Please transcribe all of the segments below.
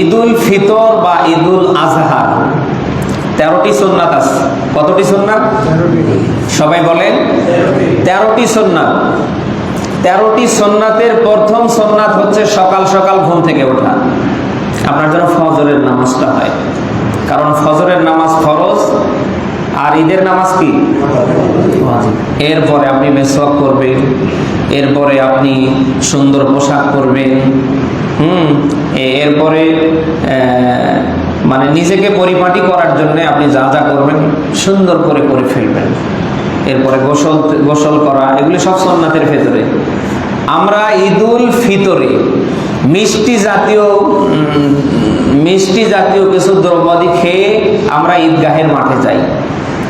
ঈদুল ফিতর বা ঈদুল আজহা। তেরোটি সোননাথ আছে। কতটি সোননাথ সবাই বলেন। তেরোটি সোননাথ তেরোটি সোননাথের প্রথম সোননাথ হচ্ছে সকাল সকাল ঘুম থেকে ওঠা। আপনার জন্য ফজরের নামাজটা হয়। কারণ ফজরের নামাজ ফরজ, আর ঈদের নামাজ কি? এরপরে আপনি মেসওয়াক করবেন, এরপরে আপনি সুন্দর পোশাক পরবেন হুম এরপরে মানে নিজেকে পরিপাটি করার জন্য আপনি যা যা করবেন, সুন্দর করে করে ফেলবেন। এরপরে গোসল গোসল করা, এগুলি সব সন্ন্যাতের ভেতরে। আমরা ঈদুল ফিতরে মিষ্টি জাতীয় মিষ্টি জাতীয় কিছু দ্রব্যাদি খেয়ে আমরা ঈদগাহের মাঠে যাই।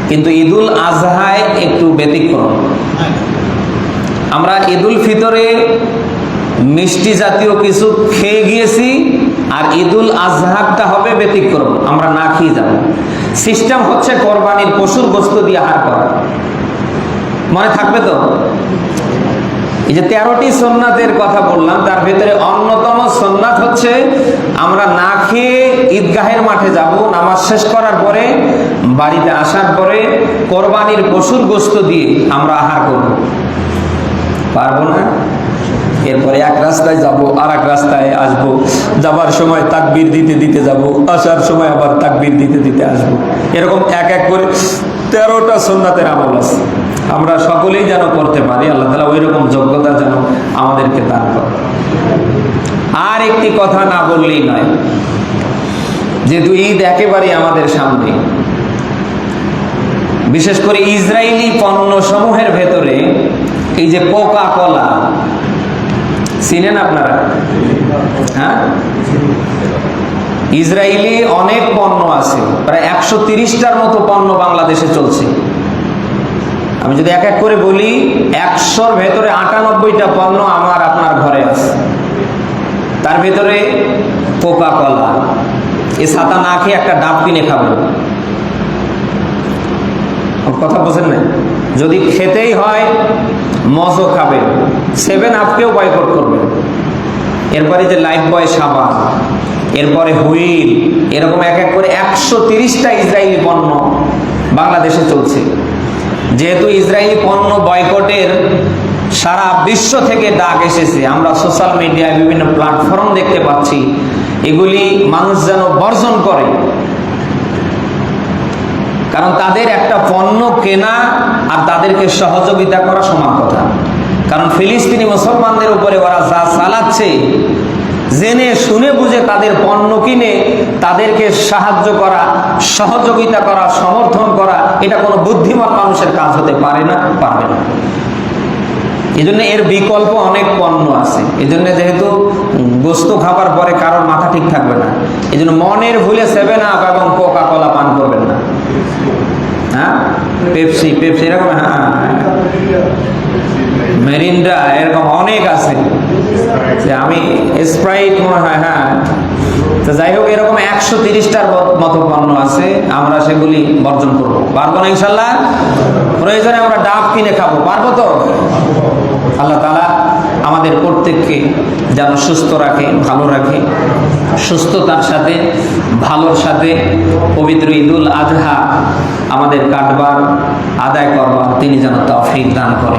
কিন্তু ঈদুল আজহায় একটু ব্যতিক্রম। আমরা ঈদুল ফিতরে মিষ্টি জাতীয় কিছু খেয়ে গিয়েছি আর ঈদুল আজহাটা হবে ব্যতিক্রম, আমরা না খেয়ে যাব। সিস্টেম হচ্ছে কোরবানির পশুর গোস্ত দিয়ে আহার করা। মনে থাকবে তো? এই যে তেরোটি সোননাথের কথা বললাম, তার ভিতরে অন্যতম হচ্ছে, আমরা না খেয়ে ঈদগাহের মাঠে যাব, নামাজ শেষ করার পরে, বাড়িতে আসার পরে কোরবানির পশুর গোস্ত দিয়ে আমরা আহার করব। পারব না? এরপরে এক রাস্তায় যাব আর এক রাস্তায় আসব। যাবার সময় তাকবির দিতে দিতে যাব, আসার সময় আবার তাকবির দিতে দিতে আসব। এরকম এক এক করে তেরোটা সন্ন্যাতের আমল আছে। আমরা সকলেই যেন করতে পারি, আল্লাহ তালা ওই রকম যোগ্যতা যেন আমাদেরকে দান করে। একটি কথা না বললেই নয়, যেহেতু ঈদ একেবারেই আমাদের সামনে। বিশেষ করে ইসরায়েলি পণ্য সমূহের ভেতরে এই যে কোকা কলা চিনেন আপনারা? হ্যাঁ? ইসরায়েলি অনেক পণ্য আছে, প্রায় একশো তিরিশটার মতো পণ্য বাংলাদেশে চলছে। আমি যদি এক এক করে বলি, একশোর ভেতরে আটানব্বইটা পণ্য আমার আপনার ঘরে আছে। ভেতরে কোকা কলা এ ছাতা না খেয়ে একটা ডাব কিনে খাব। কথা বোঝেন না যদি খেতেই হয়, মজও খাবে। সেভেন আপকেও বয়কট করবে। এরপরে যে লাইফ বয় সাবান, এরপরে হুইল, এরকম এক এক করে একশো তিরিশটা ইসরায়েলি পণ্য বাংলাদেশে চলছে। যেহেতু ইসরায়েলি পণ্য বয়কটের সারা বিশ্ব থেকে ডাক এসেছে। আমরা সোশ্যাল মিডিয়ায় বিভিন্ন প্ল্যাটফর্ম দেখতে পাচ্ছি। এগুলি মানুষ যেন বর্জন করে। কারণ তাদের একটা পণ্য কেনা আর তাদেরকে সহযোগিতা করা সমান কথা। কারণ ফিলিস্তিনি মুসলমানদের উপরে ওরা যা চালাচ্ছে, জেনে শুনে বুঝে তাদের পণ্য কিনে, তাদেরকে সাহায্য করা, সহযোগিতা করা, সমর্থন করা, এটা কোনো বুদ্ধিমান মানুষের কাজ হতে পারে না, পারবে না। এই জন্য এর বিকল্প অনেক পণ্য আছে। এই জন্য যেহেতু গোস্ত খাবার পরে কারোর মাথা ঠিক থাকবে না। এই জন্য মনের ভুলে সেভেন আপ এবং কোকা কলা পান করবেন না। হ্যাঁ? পেপসি পেপসি এরকম হ্যাঁ মেরিন্ডা এরকম অনেক আছে। যে আমি স্প্রাইট মনে হয় হ্যাঁ। তো যাই হোক, এরকম একশো তিরিশটার মতো পণ্য আছে, আমরা সেগুলি বর্জন করব। পারব না ইনশাল্লাহ? প্রয়োজনে আমরা ডাব কিনে খাব। পারব তো আল্লাহ তালা আমাদের প্রত্যেককে যেন সুস্থ রাখে, ভালো রাখে। সুস্থতার সাথে, ভালোর সাথে পবিত্র ঈদুল আজহা আমাদের কাটবার, আদায় করবার, তিনি যেন তফিক দান করে।